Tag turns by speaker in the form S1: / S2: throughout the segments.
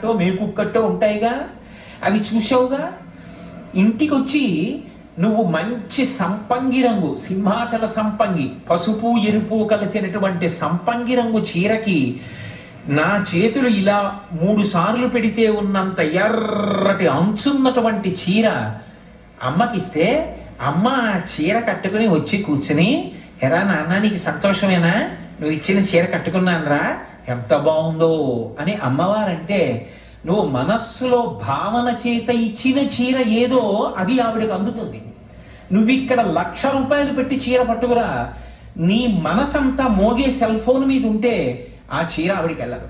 S1: కట్టో మేకు కట్టో ఉంటాయిగా? అవి చూసావుగా ఇంటికి వచ్చి నువ్వు మంచి సంపంగి రంగు సింహాచల సంపంగి పసుపు ఎరుపు కలిసినటువంటి సంపంగి రంగు చీరకి నా చేతులు ఇలా మూడు సార్లు పెడితే ఉన్నంత ఎర్రటి అంచున్నటువంటి చీర అమ్మకిస్తే అమ్మ ఆ చీర కట్టుకుని వచ్చి కూర్చుని ఎరా నాన్న నీకు సంతోషమేనా? నువ్వు ఇచ్చిన చీర కట్టుకున్నానరా. ఎంత బాగుందో అని అమ్మవారంటే నువ్వు మనస్సులో భావన చేత ఇచ్చిన చీర ఏదో అది ఆవిడకు అందుతుంది. నువ్వు ఇక్కడ లక్ష రూపాయలు పెట్టి చీర పట్టుకురా. నీ మనసంతా మోగే సెల్ ఫోన్ మీద ఉంటే ఆ చీర ఆవిడికి వెళ్ళదు.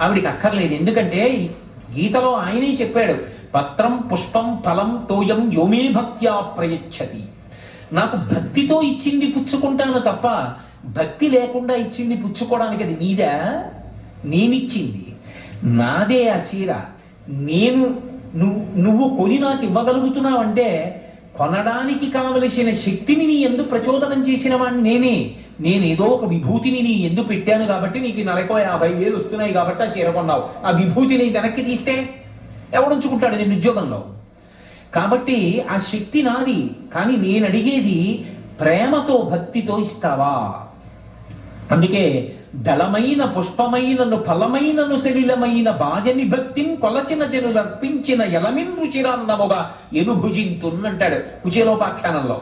S1: ఆవిడికి అక్కర్లేదు. ఎందుకంటే గీతలో ఆయనే చెప్పాడు పత్రం పుష్పం ఫలం తోయం యోమే భక్త్యా ప్రయచ్చతి. నాకు భక్తితో ఇచ్చింది పుచ్చుకుంటాను తప్ప భక్తి లేకుండా ఇచ్చింది పుచ్చుకోవడానికి అది నీదా? నేనిచ్చింది. నాదే ఆ చీర. నేను నువ్వు నువ్వు కొని నాకు ఇవ్వగలుగుతున్నావంటే కొనడానికి కావలసిన శక్తిని నీ ఎందు ప్రచోదనం చేసిన వాడిని నేనే. నేను ఏదో ఒక విభూతిని నీ ఎందు పెట్టాను కాబట్టి నీకు నెలకో యాభై వేలు వస్తున్నాయి కాబట్టి ఆ చీర కొన్నావు. ఆ విభూతిని వెనక్కి తీస్తే ఎవడుంచుకుంటాడు నేను ఉద్యోగంలో? కాబట్టి ఆ శక్తి నాది. కానీ నేను అడిగేది ప్రేమతో భక్తితో ఇస్తావా? అందుకే దళమైన పుష్పమైనను ఫలమైనను శరీరమైన బాగని భక్తిని కొలచిన జనులు అర్పించిన ఎలమిన్ రుచిరాన్నముగా ఎనుభుజింతున్నంటాడు కుచేలోపాఖ్యానంలో.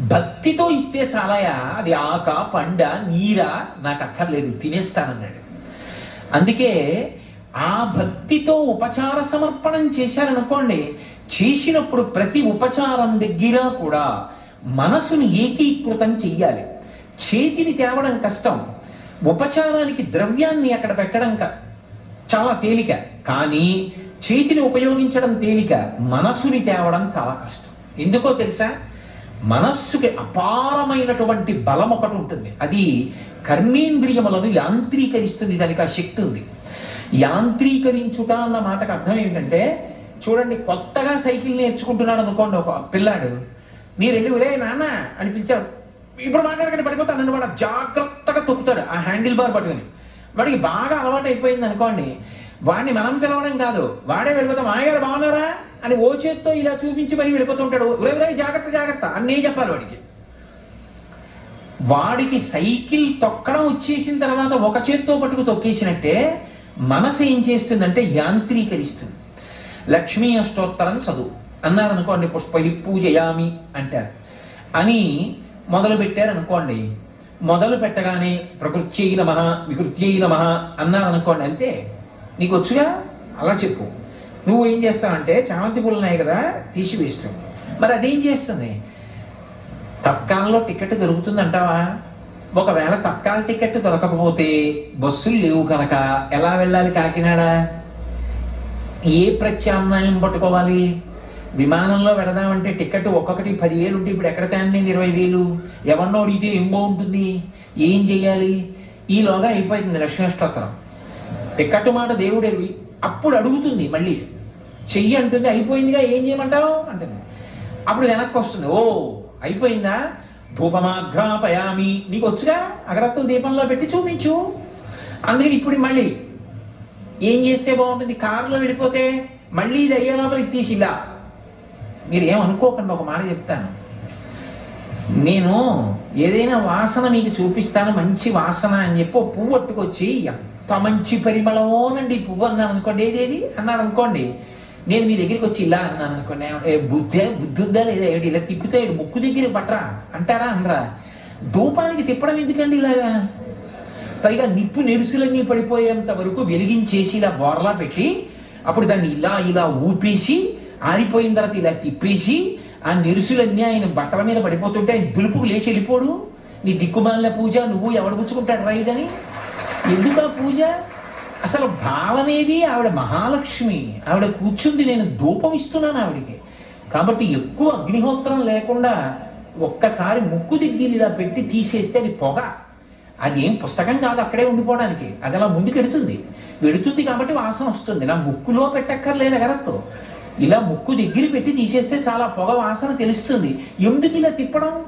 S1: భక్తితో ఇస్తే చాలాయా? అది ఆక పండ నీర నాకు అక్కర్లేదు తినేస్తానన్నాడు. అందుకే ఆ భక్తితో ఉపచార సమర్పణం చేశారనుకోండి చేసినప్పుడు ప్రతి ఉపచారం దగ్గర కూడా మనసును ఏకీకృతం చెయ్యాలి. చేతిని తేవడం కష్టం. ఉపచారానికి ద్రవ్యాన్ని అక్కడ పెట్టడం చాలా తేలిక. కానీ చేతిని ఉపయోగించడం తేలిక మనసుని తేవడం చాలా కష్టం. ఎందుకో తెలుసా? మనస్సుకి అపారమైనటువంటి బలం ఒకటి ఉంటుంది. అది కర్మేంద్రియములను యాంత్రీకరిస్తుంది దానికి ఆ శక్తి ఉంది. యాంత్రీకరించుట అన్న మాటకు అర్థం ఏంటంటే చూడండి కొత్తగా సైకిల్ నేర్చుకుంటున్నాడు అనుకోండి ఒక పిల్లాడు. మీరు వెళ్ళి నాన్న అని పిలిచారు ఇప్పుడు మాట్లాడకండి పడిపోతాను వాడు జాగ్రత్తగా తొక్కుతాడు ఆ హ్యాండిల్ బార్ పట్టుకొని. వాడికి బాగా అలవాటు అయిపోయింది అనుకోండి వాడిని మనం పిలవడం కాదు వాడే వెళ్ళిపోతాం మాయగారు బాగున్నారా? అని ఓ చేత్తో ఇలా చూపించి మరి వెళ్ళిపోతుంటాడు ఒరే జాగ్రత్త జాగ్రత్త అన్నీ చెప్పాలి వాడికి. వాడికి సైకిల్ తొక్కడం వచ్చేసిన తర్వాత ఒక చేత్తో పట్టుకు తొక్కేసినట్టే మనసు ఏం చేస్తుందంటే యాంత్రీకరిస్తుంది. లక్ష్మీ అష్టోత్తరం చదువు. అన్నారు అనుకోండి పూజయామి అంటారు. అని మొదలు పెట్టారు అనుకోండి. మొదలు పెట్టగానే ప్రకృతి అయిన మహా వికృతి అయిన మహా అనుకోండి అంతే. నీకు వచ్చుగా? అలా చెప్పు. నువ్వు ఏం చేస్తావంటే చామంతి పూలు ఉన్నాయి కదా తీసివేస్తావు. మరి అదేం చేస్తుంది? తత్కాల్లో టికెట్ దొరుకుతుంది అంటావా ఒకవేళ తత్కాల టికెట్ దొరకకపోతే బస్సులు లేవు కనుక ఎలా వెళ్ళాలి కాకినాడ? ఏ ప్రత్యామ్నాయం పట్టుకోవాలి? విమానంలో వెళదామంటే టికెట్ ఒక్కొక్కటి పదివేలు ఉంటే ఇప్పుడు ఎక్కడ తేనండి ఇరవై వేలు? ఎవరినో అడిగితే ఏం బాగుంటుంది? ఏం చేయాలి? ఈలోగా అయిపోతుంది లక్ష్మీష్టోత్తరం టికెట్ మాట దేవుడు ఎరివి అప్పుడు అడుగుతుంది మళ్ళీ. చెయ్యి అంటుంది అయిపోయిందిగా ఏం చేయమంటావు? అంటుంది. అప్పుడు వెనక్కి వస్తుంది. ఓ అయిపోయిందా? ధూపమాఘ్రాపయామి. నీకు వచ్చుగా? అగరత్తుల దీపంలో పెట్టి చూపించు. అందుకని ఇప్పుడు మళ్ళీ ఏం చేస్తే బాగుంటుంది? కారులో వెళ్ళిపోతే మళ్ళీ ఇది అయ్యే లోపల ఇది తీసి ఇలా మీరు ఏమనుకోకండి ఒక మాట చెప్తాను. నేను ఏదైనా వాసన మీకు చూపిస్తాను మంచి వాసన అని చెప్పి పువ్వు పట్టుకొచ్చి ఎంత మంచి పరిమళమోనండి పువ్వు అన్నాను అనుకోండి. ఏదేది? అన్నారు అనుకోండి. నేను మీ దగ్గరికి వచ్చి ఇలా అన్నాను అనుకోండి. ఏ బుద్ధే బుద్ధి ఉందా లేదా? ఏడు ఇలా తిప్పితే ముక్కు దగ్గర పట్టరా అంటారా అనరా? ధూపానికి తిప్పడం ఎందుకండి ఇలాగా? పైగా నిప్పు నెరుసులన్నీ పడిపోయేంత వరకు వెలిగించేసి ఇలా బోర్లా పెట్టి అప్పుడు దాన్ని ఇలా ఇలా ఊపేసి ఆరిపోయిన తర్వాత ఇలా తిప్పేసి ఆ నిరుసులన్నీ ఆయన బట్టల మీద పడిపోతుంటే ఆయన దులుపుకు లేచి వెళ్ళిపోడు. నీ దిక్కుమాలిన పూజ నువ్వు ఎవడు పుచ్చుకుంటాడు రైదని ఎందుకు ఆ పూజ? అసలు భావనేది ఆవిడ మహాలక్ష్మి. ఆవిడ కూర్చుంది నేను ధూపం ఇస్తున్నాను ఆవిడికి. కాబట్టి ఎక్కువ అగ్నిహోత్రం లేకుండా ఒక్కసారి ముక్కు దిగ్గిలు ఇలా పెట్టి తీసేస్తే అది పొగ. అది ఏం పుస్తకం కాదు అక్కడే ఉండిపోవడానికి. అది అలా ముందుకు ఎడుతుంది వెడుతుంది కాబట్టి వాసన వస్తుంది. నా ముక్కులో పెట్టక్కర్లేదు ఎగరత్తు ఇలా ముక్కు దగ్గర పెట్టి తీసేస్తే చాలా పొగ వాసన తెలుస్తుంది. ఎందుకు ఇలా తిప్పడం?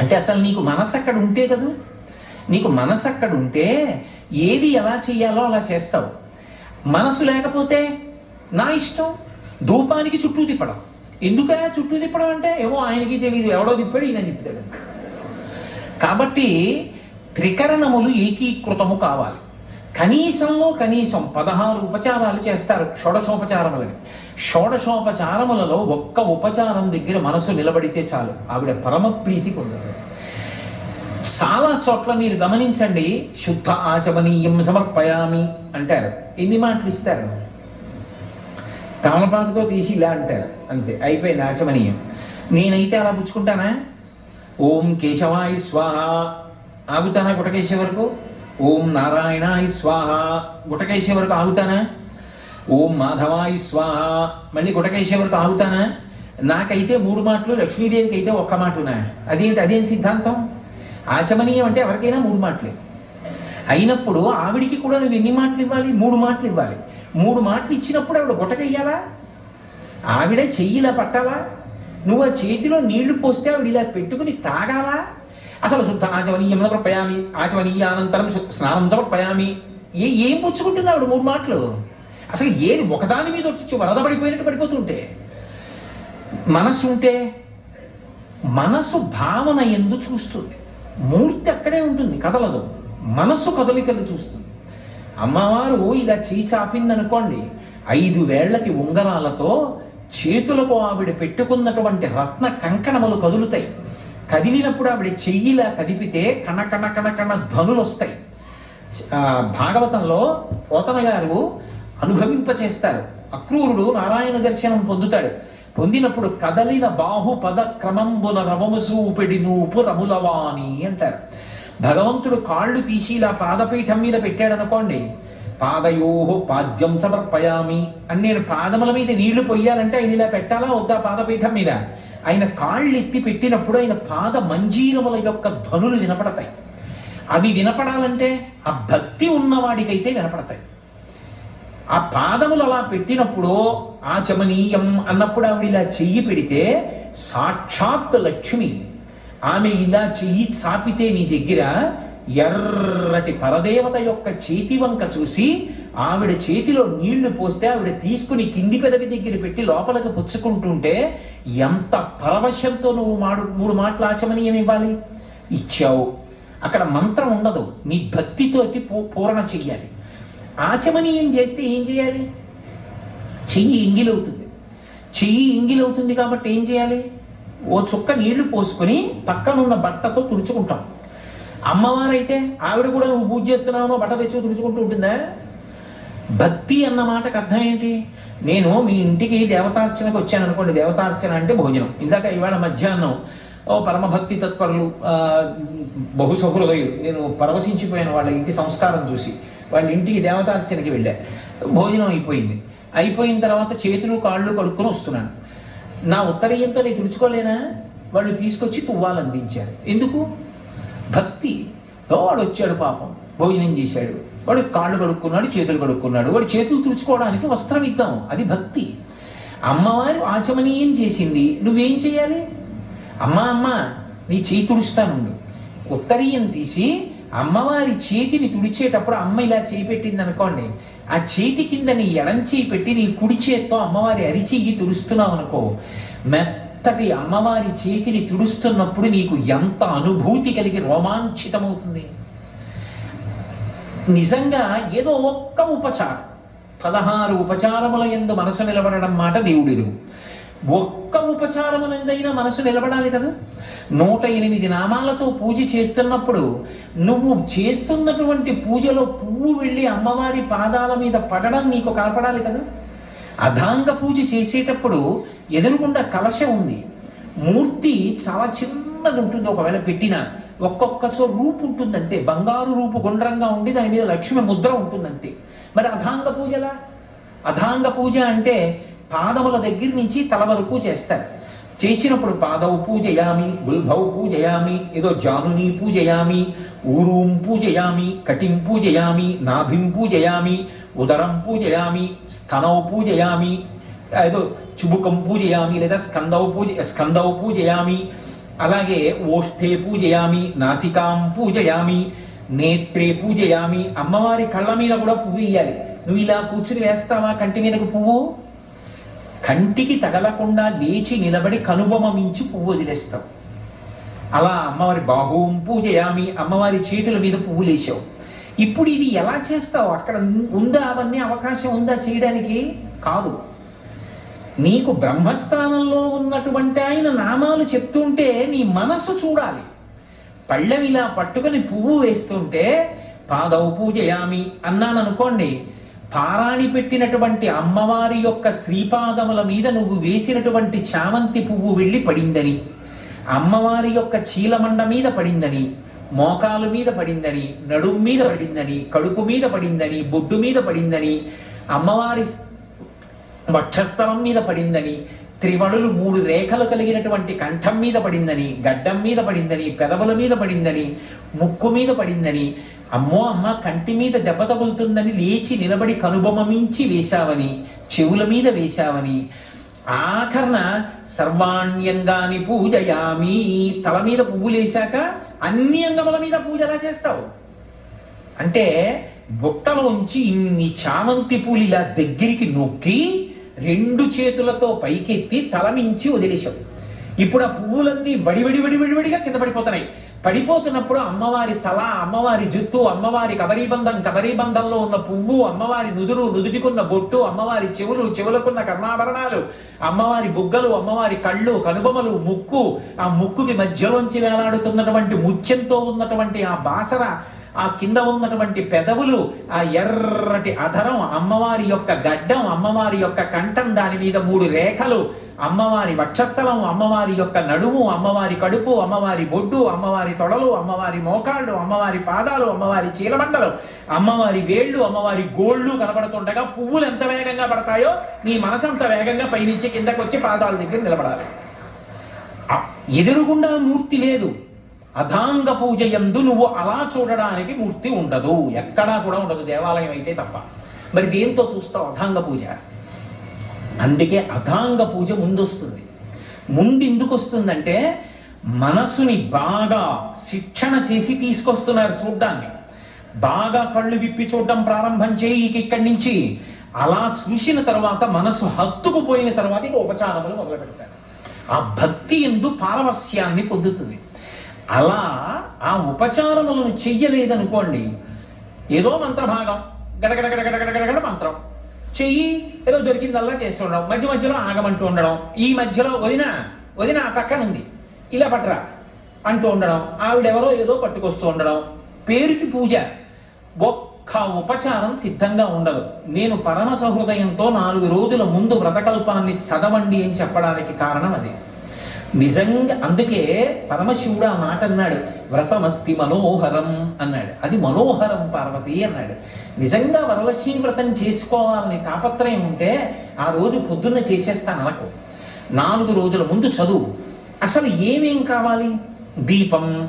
S1: అంటే అసలు నీకు మనసు అక్కడ ఉంటే కదా? నీకు మనసు అక్కడ ఉంటే ఏది ఎలా చేయాలో అలా చేస్తావు. మనసు లేకపోతే నా ఇష్టం. ధూపానికి చుట్టూ తిప్పడం. ఎందుకనే చుట్టూ తిప్పడం అంటే ఏమో ఆయనకి తెలియదు ఎవడో తిప్పాడు ఈయన తిప్పుతాడు. కాబట్టి త్రికరణములు ఏకీకృతము కావాలి. కనీసంలో కనీసం పదహారు ఉపచారాలు చేస్తారు షోడశోపచారములని. షోడశోపచారములలో ఒక్క ఉపచారం దగ్గర మనసు నిలబడితే చాలు. ఆవిడ పరమప్రీతి పొందుతుంది. చాలా చోట్ల మీరు గమనించండి శుద్ధ ఆచమనీయం సమర్పయామి అంటారు. ఎన్ని మాటలు ఇస్తారు? తమలపాకుతో తీసి ఇలా అంటారు. అంతే అయిపోయింది ఆచమనీయం. నేనైతే అలా పుచ్చుకుంటానా? ఓం కేశవాయ స్వాహ. ఆగుతానా గుటకేసే వరకు ఓం నారాయణాయ స్వాహ. గుటకేసే వరకు ఆగుతానా? ఓం మాధవాయ స్వాహ. మళ్ళీ గుటకేసే వరకు ఆగుతానా? నాకైతే మూడు మాటలు లక్ష్మీదేవికి అయితే ఒక్క మాటనా? అదేంటి అదేం సిద్ధాంతం? ఆచమనీయం అంటే ఎవరికైనా మూడు మాటలే. అయినప్పుడు ఆవిడికి కూడా నువ్వు ఎన్ని మాటలు ఇవ్వాలి? మూడు మాటలు ఇవ్వాలి. మూడు మాటలు ఇచ్చినప్పుడు ఆవిడ గుటకెయ్యాలా? ఆవిడ చెయ్యిలా పట్టాలా? నువ్వు ఆ చేతిలో నీళ్ళు పోస్తే ఆవిడ ఇలా పెట్టుకుని తాగాలా? అసలు శుద్ధ ఆచమనీయం సమర్పయామి ఆచమనీయ అనంతరం శు- స్నానం సమర్పయామి ఏ ఏం పుచ్చుకుంటుంది ఆవిడ మూడు మాటలు? అసలు ఏది ఒకదాని మీద వచ్చి వరద పడిపోయినట్టు పడిపోతుంటే? మనస్సు ఉంటే మనసు భావన ఎందు చూస్తుంది. మూర్తి అక్కడే ఉంటుంది కదలదు. మనస్సు కదలికలు చూస్తుంది. అమ్మవారు ఇలా చేయి చాపింది అనుకోండి ఐదు వేళ్ళకి ఉంగరాలతో చేతులకు ఆవిడ పెట్టుకున్నటువంటి రత్న కంకణములు కదులుతాయి. కదిలినప్పుడు ఆవిడ చెయ్యిలా కదిపితే కణ కణ కణ కణ ధ్వనులు వస్తాయి. భాగవతంలో పోతన గారు అనుభవింపచేస్తారు. అక్రూరుడు నారాయణ దర్శనం పొందుతాడు. పొందినప్పుడు కదలిన బాహు పద క్రమంబున రవము సూపిడి నూపు రములవాణి అంటారు. భగవంతుడు కాళ్ళు తీసి ఇలా పాదపీఠం మీద పెట్టాడు అనుకోండి పాదయోహో పాద్యం సమర్పయామి అని నేను పాదముల మీద నీళ్ళు పొయ్యాలంటే ఆయన ఇలా పెట్టాలా వద్దా పాదపీఠం మీద? ఆయన కాళ్ళు ఎత్తి పెట్టినప్పుడు ఆయన పాద మంజీరముల యొక్క ధ్వనులు వినపడతాయి. అవి వినపడాలంటే ఆ భక్తి ఉన్నవాడికైతే వినపడతాయి. ఆ పాదములు అలా పెట్టినప్పుడు ఆచమనీయం అన్నప్పుడు ఆవిడ ఇలా చెయ్యి పెడితే సాక్షాత్ లక్ష్మి ఆమె ఇలా చెయ్యి చాపితే నీ దగ్గర ఎర్రటి పరదేవత యొక్క చేతి వంక చూసి ఆవిడ చేతిలో నీళ్ళు పోస్తే ఆవిడ తీసుకుని కింది పెదవి దగ్గర పెట్టి లోపలికి పుచ్చుకుంటుంటే ఎంత పరవశంతో నువ్వు మాడు మూడు మాటలు ఆచమనీయం ఇవ్వాలి ఇచ్చావు. అక్కడ మంత్రం ఉండదు. నీ భక్తితోటి పూ- పూరణ చెయ్యాలి. ఆచమనీయం చేస్తే ఏం చేయాలి? చెయ్యి ఇంగిలవుతుంది. చెయ్యి ఇంగిలవుతుంది కాబట్టి ఏం చేయాలి? ఓ చుక్క నీళ్ళు పోసుకొని పక్కనున్న బట్టతో తుడుచుకుంటాం. అమ్మవారైతే ఆవిడ కూడా నువ్వు పూజ చేస్తున్నావు బట్ట తెచ్చు తుడుచుకుంటూ ఉంటుందా? భక్తి అన్న మాటకు అర్థం ఏంటి? నేను మీ ఇంటికి దేవతార్చనకు వచ్చాను అనుకోండి. దేవతార్చన అంటే భోజనం. ఇందాక ఇవాళ మధ్యాహ్నం. ఓ పరమభక్తి తత్పరులు ఆ, బహుసహృదయులు నేను పరవశించిపోయాను వాళ్ళ ఇంటి సంస్కారం చూసి. వాళ్ళ ఇంటికి దేవతార్చనకి వెళ్ళా. భోజనం అయిపోయింది. అయిపోయిన తర్వాత చేతులు కాళ్ళు కడుక్కొని వస్తున్నాను. నా ఉత్తరీయంతో నేను తుడుచుకోలేనా? వాళ్ళు తీసుకొచ్చి తువ్వాలు అందించారు. ఎందుకు? భక్తి. వాడు వచ్చాడు పాపం? భోజనం చేశాడు. వాడు కాళ్ళు కడుక్కున్నాడు చేతులు కడుక్కున్నాడు. వాడు చేతులు తుడుచుకోవడానికి వస్త్రం ఇద్దాం. అది భక్తి. అమ్మవారు ఆచమనీయం చేసింది. నువ్వేం చేయాలి? అమ్మ అమ్మ నీ చేయి తుడుస్తానుండు ఉత్తరీయం తీసి అమ్మవారి చేతిని తుడిచేటప్పుడు అమ్మ ఇలా చేయి పెట్టింది అనుకోండి. ఆ చేతి కింద నీ ఎడం చేయి పెట్టి నీ కుడి చేత్తో అమ్మవారి అరిచెయ్యి తుడుస్తున్నావు అనుకో. మెత్తటి అమ్మవారి చేతిని తుడుస్తున్నప్పుడు నీకు ఎంత అనుభూతి కలిగి రోమాంచితమవుతుంది? నిజంగా ఏదో ఒక్క ఉపచారం పదహారు ఉపచారముల ఎందు మనసు నిలబడడం మాట దేవుడిరు. ఒక్క ఉపచారములందైనా మనసు నిలబడాలి కదా? నూట ఎనిమిది నామాలతో పూజ చేస్తున్నప్పుడు నువ్వు చేస్తున్నటువంటి పూజలో పువ్వు వెళ్ళి అమ్మవారి పాదాల మీద పడడం నీకు కనపడాలి కదా? అధాంగ పూజ చేసేటప్పుడు ఎదురుగుండా కలశం ఉంది. మూర్తి చాలా చిన్నది ఉంటుంది. ఒకవేళ పెట్టినా ఒక్కొక్కచో రూపు ఉంటుంది అంతే బంగారు రూపు గుండ్రంగా ఉండి దాని మీద లక్ష్మి ముద్ర ఉంటుంది అంతే మరి అధాంగ పూజలా? అధాంగ పూజ అంటే పాదముల దగ్గర నుంచి తల వరకు చేస్తారు. చేసినప్పుడు పాదవు పూజయామి గుల్భౌ పూజయామి ఏదో జానుని పూజయామి ఊరూం పూజయామి కటిం పూజయామి నాభిం పూజయామి ఉదరం పూజయామి స్థనౌ పూజయామి ఏదో చుబుకం పూజయామి లేదా స్కందౌ పూజ స్కందౌ పూజయామి అలాగే ఓష్ఠే పూజయామి నాసికాం పూజయామి నేత్రే పూజయామి అమ్మవారి కళ్ళ మీద కూడా పువ్వు ఇయ్యాలి నువ్వు ఇలా కూర్చుని వేస్తావా కంటి మీదకు పువ్వు? కంటికి తగలకుండా లేచి నిలబడి కనుబొమ మించి పువ్వు వదిలేస్తావు. అలా అమ్మవారి బాహుం పూజయామి అమ్మవారి చేతుల మీద పువ్వులేసావు ఇప్పుడు ఇది ఎలా చేస్తావు? అక్కడ ఉందా? అవన్నీ అవకాశం ఉందా చేయడానికి? కాదు. నీకు బ్రహ్మస్థానంలో ఉన్నటువంటి ఆయన నామాలు చెప్తుంటే నీ మనసు చూడాలి. పళ్ళెం ఇలా పట్టుకొని పువ్వు వేస్తుంటే పాదవు పూజయామి అన్నాను అనుకోండి పారాణి పెట్టినటువంటి అమ్మవారి యొక్క శ్రీపాదముల మీద నువ్వు వేసినటువంటి చామంతి పువ్వు వెళ్ళి పడిందని అమ్మవారి యొక్క చీలమండ మీద పడిందని మోకాలు మీద పడిందని నడుము మీద పడిందని కడుపు మీద పడిందని బొడ్డు మీద పడిందని అమ్మవారి వక్షస్థలం మీద పడిందని త్రివణులు మూడు రేఖలు కలిగినటువంటి కంఠం మీద పడిందని గడ్డం మీద పడిందని పెదవుల మీద పడిందని ముక్కు మీద పడిందని అమ్మో అమ్మ కంటి మీద దెబ్బ తగులుతుందని లేచి నిలబడి కనుబొమ్మ మించి వేశావని చెవుల మీద వేశావని ఆఖరణ సర్వాణ్యంగాని పూజయామి. తల మీద పువ్వులేశాక అన్ని అంగముల మీద పూజ ఎలా చేస్తావు? అంటే బుట్టలోంచి ఇన్ని చామంతి పూలు ఇలా దగ్గరికి నొక్కి రెండు చేతులతో పైకెత్తి తలమించి వదిలేశావు. ఇప్పుడు ఆ పువ్వులన్నీ వడివడి వడివడివడిగా కింద పడిపోతున్నాయి. పడిపోతున్నప్పుడు అమ్మవారి తల అమ్మవారి జుత్తు అమ్మవారి కబరీబంధం కబరీబంధంలో ఉన్న పువ్వు అమ్మవారి నుదురు నుదుటికున్న బొట్టు అమ్మవారి చెవులు చెవులకున్న కర్ణాభరణాలు అమ్మవారి బుగ్గలు అమ్మవారి కళ్ళు కనుబొమలు ముక్కు ఆ ముక్కుకి మధ్యలోంచి వేలాడుతున్నటువంటి ముత్యంతో ఉన్నటువంటి ఆ బాసర ఆ కింద ఉన్నటువంటి పెదవులు ఆ ఎర్రటి అధరం అమ్మవారి యొక్క గడ్డం అమ్మవారి యొక్క కంఠం దాని మీద మూడు రేఖలు అమ్మవారి వక్షస్థలం అమ్మవారి యొక్క నడుము అమ్మవారి కడుపు అమ్మవారి బొడ్డు అమ్మవారి తొడలు అమ్మవారి మోకాళ్ళు అమ్మవారి పాదాలు అమ్మవారి చీలమండలు అమ్మవారి వేళ్ళు అమ్మవారి గోళ్ళు కనబడుతుండగా పువ్వులు ఎంత వేగంగా పడతాయో నీ మనసు అంత వేగంగా పైనుంచి కిందకు వచ్చి పాదాల దగ్గర నిలబడాలి. ఎదురుగుండా మూర్తి లేదు. అధాంగ పూజ యందు నువ్వు అలా చూడడానికి మూర్తి ఉండదు. ఎక్కడా కూడా ఉండదు. దేవాలయం అయితే తప్ప. మరి దేంతో చూస్తావు అధాంగ పూజ? అందుకే అథాంగ పూజ ముందు వస్తుంది ముందు ఎందుకు వస్తుందంటే మనసుని బాగా శిక్షణ చేసి తీసుకొస్తున్నారు చూడ్డాన్ని బాగా కళ్ళు విప్పి చూడడం ప్రారంభం చేయి ఇక్కడి నుంచి. అలా చూసిన తర్వాత మనసు హత్తుకుపోయిన తర్వాత ఇక ఉపచారములు మొదలు పెడతారు. ఆ భక్తి ఎందు పారవస్యాన్ని పొందుతుంది. అలా ఆ ఉపచారములను చెయ్యలేదనుకోండి ఏదో మంత్రభాగం. గడగడ గడగడ గడగడ మంత్రం. చెయ్యి ఏదో దొరికిందల్లా చేస్తూ ఉండడం మధ్య మధ్యలో ఆగమంటూ ఉండడం ఈ మధ్యలో వదిన వదిన ఆ పక్కన ఉంది. ఇలా పట్టరా అంటూ ఉండడం ఆవిడెవరో ఏదో పట్టుకొస్తూ ఉండడం. పేరుకి పూజ. ఒక్క ఉపచారం సిద్ధంగా ఉండదు. నేను పరమ సహృదయంతో నాలుగు రోజుల ముందు వ్రతకల్పాన్ని చదవండి అని చెప్పడానికి కారణం అది. నిజంగా అందుకే పరమశివుడు ఆ మాట అన్నాడు. వ్రతమస్తి మనోహరం అన్నాడు. అది మనోహరం పార్వతి అన్నాడు. నిజంగా వరలక్ష్మి వ్రతం చేసుకోవాలని తాపత్రయం ఉంటే ఆ రోజు పొద్దున్న చేసేస్తాను అనకు. నాలుగు రోజుల ముందు చదువు. అసలు ఏమేం కావాలి? దీపం